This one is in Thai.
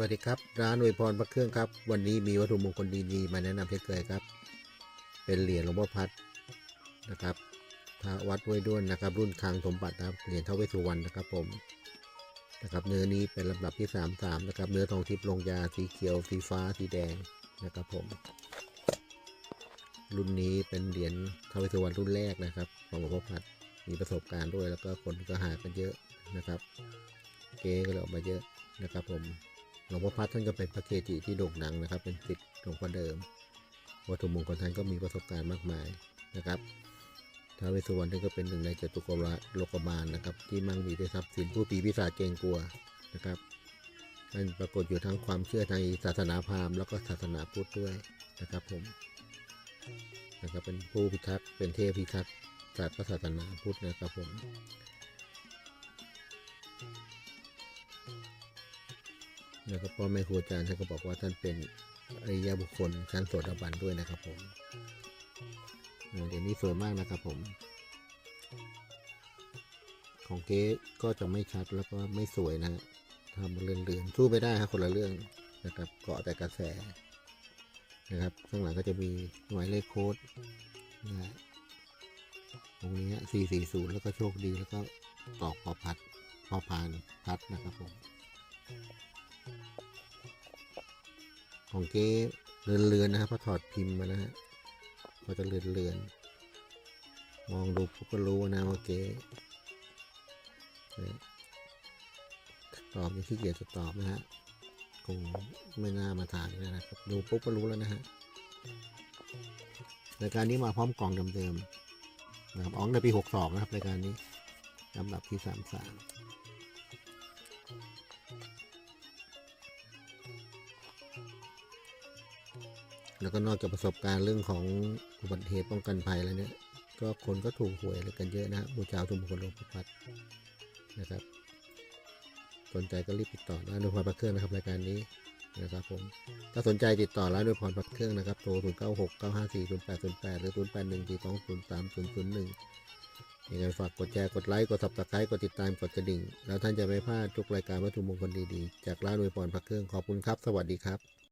วัสดีครับร้านอวยพรพระเครื่องครับ วันนี้มีวัตถุมงคลดีๆมาแนะนำเช่นเคยครับ เป็นเหรียญหลวงพ่อพัดนะครับพระวัดห้วยด้วนนะครับ รุ่นคังสมบัตินะครับเหรียญเทวสุวรรณนะครับผมนะครับ เนื้อนี้เป็นลำดับที่สามสามนะครับ เนื้อทองทิพย์ลงยาสีเขียว สีฟ้าสีแดงนะครับผม รุ่นนี้เป็นเหรียญเทวเวสสุวรรณรุ่นแรกนะครับ ของหลวงพ่อพัดมีประสบการณ์ด้วยแล้วก็คนก็หากันเยอะนะครับ เก๊ก็เลยออกมาเยอะนะครับผม หลวงพ่อพัดท่านก็เป็นพระเกจิที่โด่งดังนะครับ เป็นศิษย์หลวงพ่อเดิม วัตถุมงคลท่านก็มีประสบการณ์มากมายนะครับท้าวเวสสุวรรณท่านก็เป็นหนึ่งในเจตุกระโลกบาลนะครับ ที่มั่งมีด้วยทรัพย์สินผู้ปีพิศาจเกรงกลัวนะครับท่านปรากฏอยู่ทั้งความเชื่อทางศาสนาพราหมณ์แล้วก็ศาสนาพุทธด้วยนะครับผมนะครับเป็นผู้พิทักษ์เป็นเทพพิทักษ์ศาสตร์ศาสนาพุทธนะครับผม แล้วก็พ่อแม่ครูอาจารย์ท่านก็บอกว่าท่านเป็นอริยบุคคลชั้นโสดาบันด้วยนะครับผมเดี๋ยวนี้สวยมากนะครับผม ของเก๊ก็จะไม่ชัดแล้วก็ไม่สวยนะทำเรื่อนๆสู้ไม่ได้ครับคนละเรื่องนะครับเกาะแต่กระแสนะครับ ข้างหลังก็จะมีหมายเลขโค้ดนะตรงนี้440แล้วก็โชคดีแล้วก็ตอกพอพัดพอพานพัดนะครับผม ของเก๊เลือนเรือนนะครับพอถอดพิมพ์มานะฮะก็จะเลือนเรือนมองดูพวกก็รู้นะว่าเก๊ตอบนี่ขี้เกียจจะตอบนะฮะคงไม่น่ามาถามนะครับดูปุ๊บก็รู้แล้วนะฮะรายการนี้มาพร้อมกล่องเดิมๆนะครับอ๋องในปีหกสองนะครับรายการนี้ลำดับที่สามสาม แล้วก็นอกจากประสบการณ์เรื่องของอุบัติเหตุป้องกันภัยแล้วเนี่ย ก็คนก็ถูกหวยอะไรกันเยอะนะบูชาทุมคนหลวงพ่อพัดนะครับ สนใจก็รีบติดต่อร้านด้วยพรพักเครื่องนะครับรายการนี้นะครับผม ถ้าสนใจติดต่อร้านด้วยพรพักเครื่องนะครับโทร0 9 6 9 5 4 0 8 0 8 หรือ 0 8 1 4 2 0 3 0 0 1ยังไงฝากกดแชร์ กดไลค์ กดสับสไครต์กดติดตาม กดกระดิ่ง แล้วท่านจะไม่พลาดทุกรายการวัตถุมงคลดีๆ จากร้านด้วยพรพักเครื่อง ขอบคุณครับ สวัสดีครับ